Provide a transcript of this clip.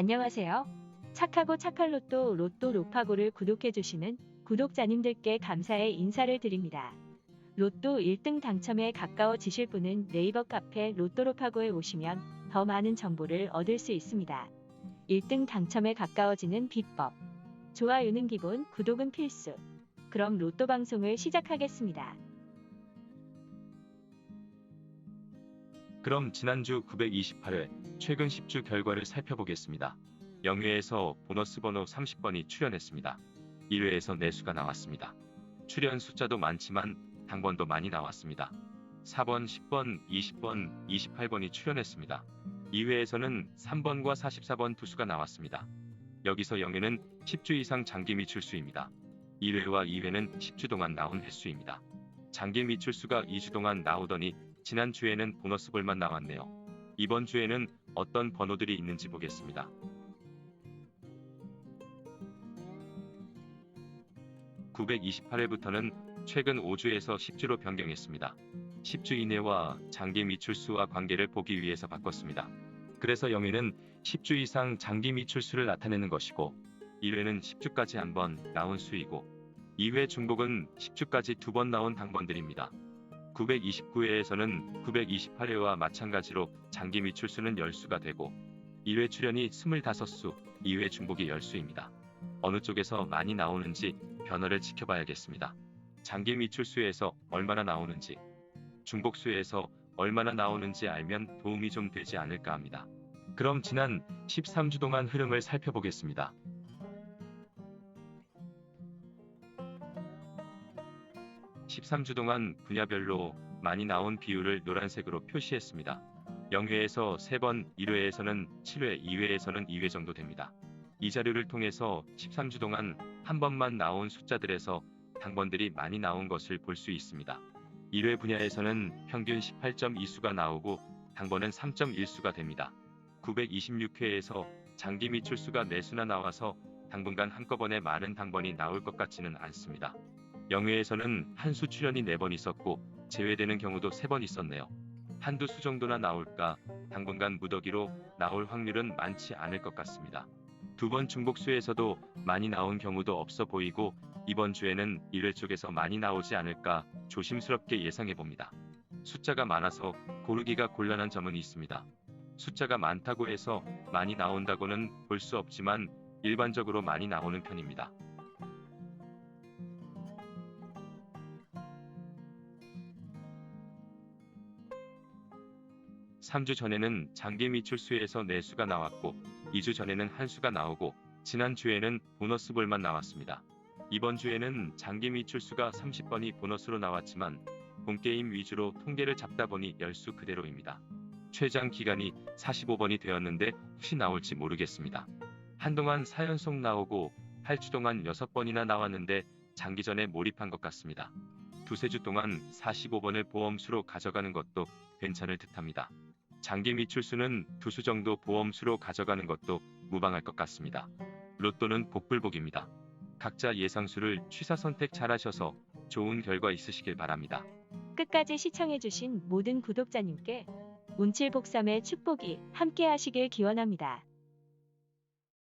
안녕하세요. 착하고 착할 로또 로또 로파고를 구독해주시는 구독자님들께 감사의 인사를 드립니다. 로또 1등 당첨에 가까워지실 분은 네이버 카페 로또로파고에 오시면 더 많은 정보를 얻을 수 있습니다. 1등 당첨에 가까워지는 비법. 좋아요는 기본, 구독은 필수. 그럼 로또 방송을 시작하겠습니다. 그럼 지난주 928회 최근 10주 결과를 살펴보겠습니다. 0회에서 보너스 번호 30번이 출연했습니다. 1회에서 내수가 나왔습니다. 출연 숫자도 많지만 당번도 많이 나왔습니다. 4번, 10번, 20번, 28번이 출연했습니다. 2회에서는 3번과 44번 투수가 나왔습니다. 여기서 0회는 10주 이상 장기 미출 수입니다. 1회와 2회는 10주 동안 나온 횟수입니다. 장기 미출수가 2주 동안 나오더니 지난 주에는 보너스 볼만 나왔네요. 이번 주에는 어떤 번호들이 있는지 보겠습니다. 928회부터는 최근 5주에서 10주로 변경했습니다. 10주 이내와 장기 미출수와 관계를 보기 위해서 바꿨습니다. 그래서 0회는 10주 이상 장기 미출수를 나타내는 것이고 1회는 10주까지 한 번 나온 수이고 2회 중복은 10주까지 두 번 나온 당번들입니다. 929회에서는 928회와 마찬가지로 장기 미출수는 10수가 되고 1회 출연이 25수, 2회 중복이 10수입니다. 어느 쪽에서 많이 나오는지 변화를 지켜봐야겠습니다. 장기 미출수에서 얼마나 나오는지, 중복수에서 얼마나 나오는지 알면 도움이 좀 되지 않을까 합니다. 그럼 지난 13주 동안 흐름을 살펴보겠습니다. 13주 동안 분야별로 많이 나온 비율을 노란색으로 표시했습니다. 0회에서 3번, 1회에서는 7회, 2회에서는 2회 정도 됩니다. 이 자료를 통해서 13주 동안 한 번만 나온 숫자들에서 당번들이 많이 나온 것을 볼 수 있습니다. 1회 분야에서는 평균 18.2수가 나오고 당번은 3.1수가 됩니다. 926회에서 장기 미출수가 4수나 나와서 당분간 한꺼번에 많은 당번이 나올 것 같지는 않습니다. 0회에서는 한 수 출연이 4번 있었고 제외되는 경우도 3번 있었네요. 한두 수 정도나 나올까 당분간 무더기로 나올 확률은 많지 않을 것 같습니다. 두 번 중복수에서도 많이 나온 경우도 없어 보이고 이번 주에는 1회 쪽에서 많이 나오지 않을까 조심스럽게 예상해 봅니다. 숫자가 많아서 고르기가 곤란한 점은 있습니다. 숫자가 많다고 해서 많이 나온다고는 볼 수 없지만 일반적으로 많이 나오는 편입니다. 3주 전에는 장기 미출수에서 4수가 나왔고 2주 전에는 한 수가 나오고 지난 주에는 보너스 볼만 나왔습니다. 이번 주에는 장기 미출수가 30번이 보너스로 나왔지만 본게임 위주로 통계를 잡다 보니 10수 그대로입니다. 최장 기간이 45번이 되었는데 혹시 나올지 모르겠습니다. 한동안 4연속 나오고 8주 동안 6번이나 나왔는데 장기전에 몰입한 것 같습니다. 두세 주 동안 45번을 보험수로 가져가는 것도 괜찮을 듯합니다. 장기 미출수는 두 수 정도 보험수로 가져가는 것도 무방할 것 같습니다. 로또는 복불복입니다. 각자 예상수를 취사 선택 잘하셔서 좋은 결과 있으시길 바랍니다. 끝까지 시청해주신 모든 구독자님께 운칠복삼의 축복이 함께 하시길 기원합니다.